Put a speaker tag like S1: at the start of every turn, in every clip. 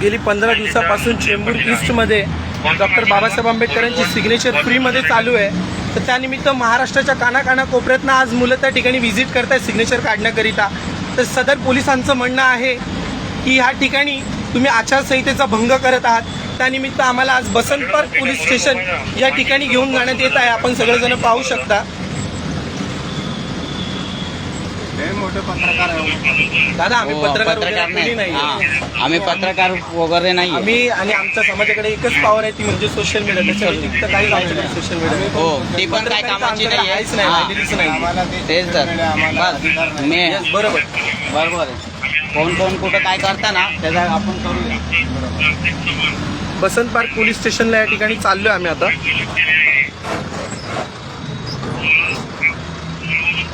S1: गेली पंधरा दिवसापासून चेंबूर मध्ये डॉक्टर बाबासाहेब आंबेडकरांची सिग्नेचर मध्ये चालू आहे तर त्यानिमित्त महाराष्ट्राच्या कानाकाना कोपऱ्यातनं आज मुलं त्या ठिकाणी व्हिजिट करताय सिग्नेचर काढण्याकरिता तर सदर पोलिसांचं म्हणणं आहे की ह्या ठिकाणी तुम्ही आचारसंहितेचा भंग करत आहात त्यानिमित्त आम्हाला आज बसंतपार्क पोलीस स्टेशन या ठिकाणी घेऊन जाण्यात येत आहे आपण सगळेजण पाहू शकता हो. दादा आम्ही
S2: हो,
S1: पत्रकार
S2: नाही आम्ही पत्रकार वगैरे नाही
S1: आम्ही आणि आमच्या समाजाकडे एकच पॉवर आहे ती म्हणजे सोशल मीडिया त्याच्या काही सोशल मीडिया
S2: हो ती पण काय कामाची नाही ते तेच तर
S1: बरोबर
S2: बरोबर कोण कोण कुठं काय करता ना त्याचा आपण करूया
S1: बसंत पार्क पोलीस स्टेशनला या ठिकाणी चाललोय आम्ही आता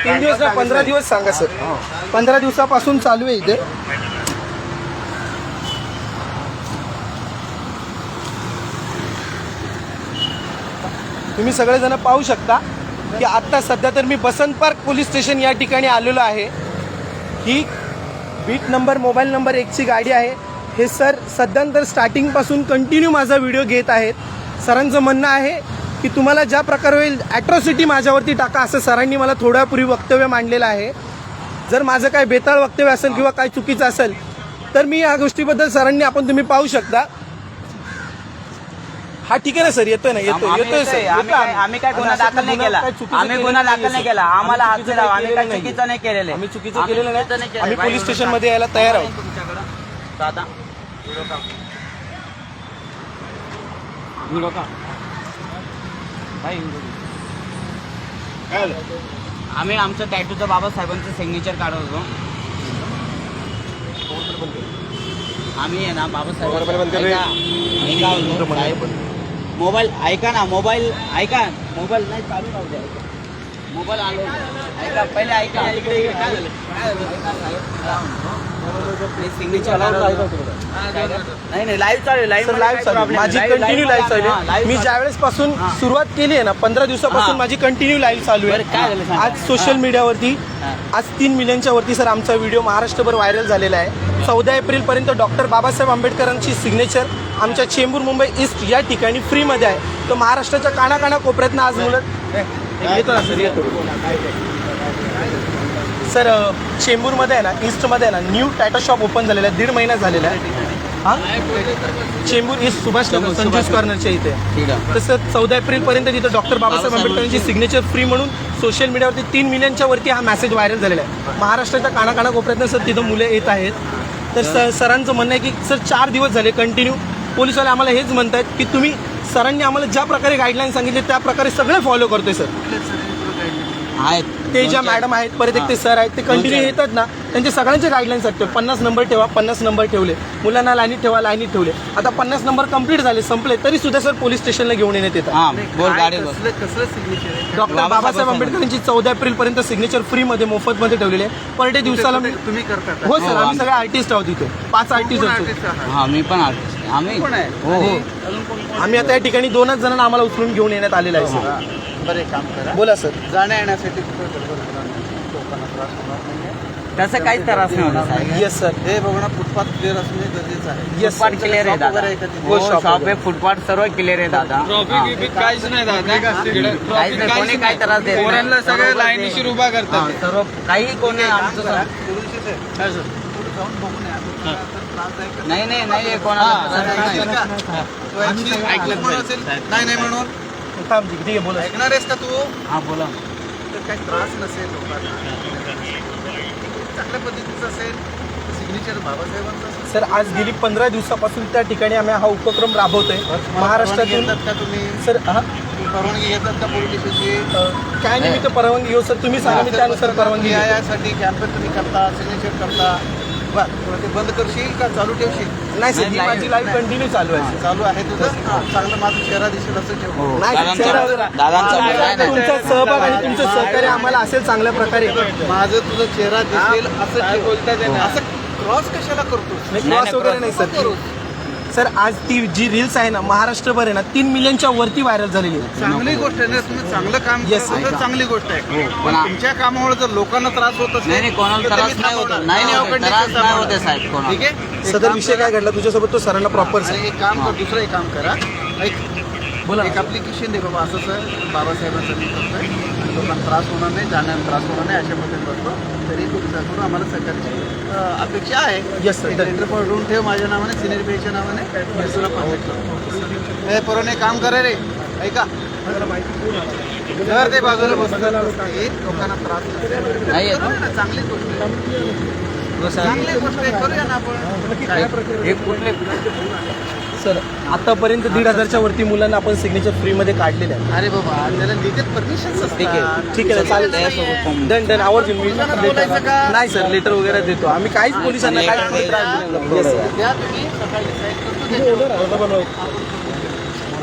S1: तीन दिवस ना पंधरा दिवस सांगा सर पंधरा दिवसापासून चालू आहे इथे तुम्ही सगळेजण पाहू शकता की आत्ता सध्या तर मी बसंत पार्क पोलीस स्टेशन या ठिकाणी आलेलो आहे ही बीट नंबर मोबाईल नंबर एकची गाडी आहे हे सर सध्यांतर स्टार्टिंगपासून कंटिन्यू माझा व्हिडिओ घेत आहेत सरांचं म्हणणं आहे की तुम्हाला ज्या प्रकारे होईल ॲट्रॉसिटी माझ्यावरती टाका असं सरांनी मला थोड्यापूर्वी वक्तव्य मांडलेलं आहे जर माझं काय बेताळ वक्तव्य असेल किंवा काय चुकीचं असेल तर मी या गोष्टीबद्दल सरांनी आपण तुम्ही पाहू शकता हा ठीक आहे ना सर येतोय ना येतोय येतोय सर
S2: आम्ही काय गुन्हा दाखल नाही केला आम्ही गुन्हा दाखल नाही केला आम्हाला आम्ही काय चुकीचं नाही
S1: आम्ही चुकीचं नाही पोलीस
S2: स्टेशन
S1: मध्ये यायला तयार आहोत
S2: तुमच्याकडं दादा आम्ही आमचं टॅटूचा बाबासाहेबांचं सिग्नेचर काढत होतो आम्ही ना बाबासाहेब मोबाईल ऐका ना मोबाईल ऐका मोबाईल नाही चालू राहू द्या मोबाईल आलो ऐका पहिले ऐका झालं नाही नाही लाईव्ह चालू
S1: माझी कंटिन्यू लाईव्ह चालू आहे मी ज्या पासून सुरुवात केली आहे ना पंधरा दिवसापासून माझी कंटिन्यू लाईव्ह चालू आहे आज सोशल मीडियावरती आज तीन मिलियनच्या वरती सर आमचा व्हिडिओ महाराष्ट्रभर व्हायरल झालेला आहे चौदा पर्यंत डॉक्टर बाबासाहेब आंबेडकरांची सिग्नेचर आमच्या चेंबूर मुंबई ईस्ट या ठिकाणी फ्री मध्ये आहे तर महाराष्ट्राच्या कानाकाना कोपऱ्यातनं आज मुलं येतो ना सर येतो सर चेंबूरमध्ये आहे ना ईस्टमध्ये आहे ना न्यू टाटा शॉप ओपन झालेला आहे दीड महिना झालेला आहे हां चेंबूर ईस्ट सुभाष नगर संजूस कॉर्नरच्या इथे तसं चौदा एप्रिलपर्यंत तिथं डॉक्टर बाबासाहेब आंबेडकरांची सिग्नेचर फ्री म्हणून सोशल मीडियावरती तीन मिलियनच्या वरती हा मेसेज व्हायरल झालेला आहे महाराष्ट्राच्या कोपऱ्यातनं सर तिथं मुलं येत आहेत तर सर सरांचं म्हणणं आहे की सर चार दिवस झाले कंटिन्यू पोलिसवाले आम्हाला हेच म्हणत आहेत की तुम्ही सरांनी आम्हाला ज्या प्रकारे गाईडलाईन सांगितले त्या प्रकारे सगळे फॉलो करतोय सर
S2: आहेत
S1: ते ज्या म्हणजे- मॅडम आहेत परत एक ते सर आहेत ते कंटिन्यू
S2: म्हणजे-
S1: येतात ना त्यांचे सगळ्यांचे गाईडलाईन्स असते पन्नास नंबर ठेवा पन्नास नंबर ठेवले मुलांना लाईनीत ठेवा लाईनीत ठेवले आता पन्नास नंबर कंप्लीट झाले संपले तरी सुद्धा सर पोलीस स्टेशनला घेऊन येण्यात येतात डॉक्टर
S2: बाबासाहेब
S1: आंबेडकरांची चौदा एप्रिल पर्यंत सिग्नेचर फ्री मध्ये मोफत मध्ये ठेवलेले पर डे दिवसाला
S3: तुम्ही करता
S1: हो सर
S2: हो,
S1: आम्ही सगळे आर्टिस्ट आहोत इथे पाच आर्टिस्ट
S2: होतो मी पण आर्टिस्ट आम्ही हो.
S1: आम्ही आता या ठिकाणी दोनच जणांना आम्हाला उचलून घेऊन येण्यात आलेलं आहे हो,
S3: बरे काम करा
S1: बोला सर
S3: जाण्या येण्यासाठी लोकांना त्रास
S2: काहीच त्रास नाही
S1: येस सर
S3: हे बघणं फुटपाथ क्लिअर असणे आहे
S2: क्लिअर आहे दादा हो, फुटपाथ सर्व क्लिअर आहे दादा
S4: काहीच नाही दादा
S2: कोणी काही त्रास देत
S4: उभा करतात
S2: सर्व काही कोणी नाही नाही नाही कोणाला
S3: ऐकलं नाही म्हणून
S1: बोला
S3: ऐकणार आहेस का तू
S2: हा बोला
S3: तर काही त्रास नसेल लोकांना चांगल्या पद्धतीचं असेल सिग्नेचर
S1: सर आज गेली पंधरा दिवसापासून त्या ठिकाणी आम्ही हा उपक्रम राबवतोय महाराष्ट्रातून
S3: येतात का तुम्ही
S1: सर हा
S3: परवानगी येतात का पोलीस नाही
S1: काय निमित्त परवानगी घेऊ हो, सर तुम्ही सांगा मी त्यानुसार परवानगी
S3: यासाठी कॅम्पेन तुम्ही करता सिग्नेचर करता ते बंद करशील का चालू ठेवशील
S1: नाही सर माझी लाईफ कंटिन्यू चालू आहे
S3: चालू आहे तुझं चांगलं माझा चेहरा दिसेल असं ठेव
S2: हो.
S1: तुमचा सहभाग आणि तुमचं सहकार्य आम्हाला असेल चांगल्या प्रकारे
S3: माझं तुझा चेहरा दिसेल असं ठेव. असं क्रॉस कशाला करतो
S1: क्रॉस वगैरे नाही सर करू सर आज ती जी रील्स आहे ना महाराष्ट्रभर आहे ना तीन मिलियनच्या वरती व्हायरल झालेली आहे
S3: चांगली गोष्ट आहे ना तुम्ही चांगलं काम
S1: Yes,
S3: चांगली गोष्ट आहे
S2: हो,
S3: पण तुमच्या कामामुळे जर लोकांना त्रास होत
S2: नाही
S3: असेल
S2: त्रास नाही नाही नाही साहेब
S3: ठीक आहे
S1: सदर विषय काय घडला तुझ्यासोबत तो सरांना प्रॉपर
S3: एक काम कर दुसरं एक काम करा
S1: बोला
S3: एक अप्लिकेशन दे बाबा असं सर बाबासाहेबांचं मी करतो आहे लोकांना त्रास होणार नाही जाण्याला त्रास होणार नाही अशा पद्धतीने करतो तरी तुमच्याकडून आम्हाला सरकारची अपेक्षा आहे यस सर इंटरफॉर ठेव माझ्या नावाने सिनियर बीच्या नावाने तुला कॉन्टॅक्ट हे पोराने काम करे रे ऐका जर ते बाजूला बसलेला लोकांना त्रास
S2: नाही
S3: चांगलीच गोष्ट चांगली गोष्ट करूया ना आपण
S2: एक कुठले
S1: सर आतापर्यंत दीड हजारच्या वरती मुलांना आपण सिग्नेचर फ्रीमध्ये काढलेलं आहे
S3: अरे बाबा त्याला परमिशन
S2: ठीक आहे
S1: ठीक आहे चालेल डन डन आवडतील मी नाही सर लेटर वगैरे देतो आम्ही काहीच पोलिसांना काय त्रास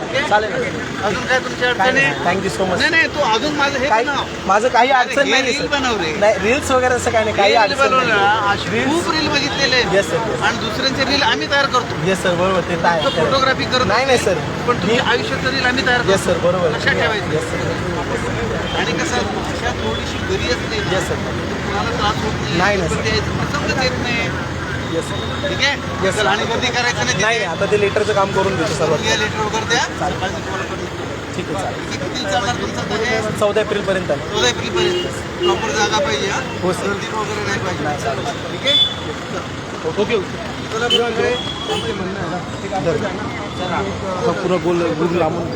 S3: ओके
S1: चालेल
S3: अजून काय तुमच्या अडचणी
S1: थँक्यू सो मच
S3: नाही नाही तू अजून माझं हे
S1: काही
S3: बनव.
S1: माझं काही अडचण
S3: हे
S1: नाही
S3: रील बनव रे.
S1: नाही रील्स वगैरे असं काही नाही काही
S3: रील
S1: अडचण
S3: बनवलं ना, अशी बघितलेले आहेत.
S1: येस सर
S3: आणि दुसऱ्यांचे रील आम्ही तयार करतो
S1: येस सर बरोबर ते तर आहे.
S3: फोटोग्राफी करत
S1: नाही नाही सर
S3: पण तुमच्या आयुष्याचं रील आम्ही तयार
S1: येस
S3: करतो
S1: सर बरोबर
S3: लक्षात ठेवायचं.
S1: येस सर
S3: आणि कसं थोडीशी घरी असते ना,
S1: Yes, sir.
S3: तर
S1: नाही
S3: नाही
S1: ना,
S3: पण येत नाही ठीक आहे नाही
S1: आता ते लेटरचं काम करून ठीक आहे चौदा एप्रिल
S3: ठीक आहे
S1: ओके गोल लांबून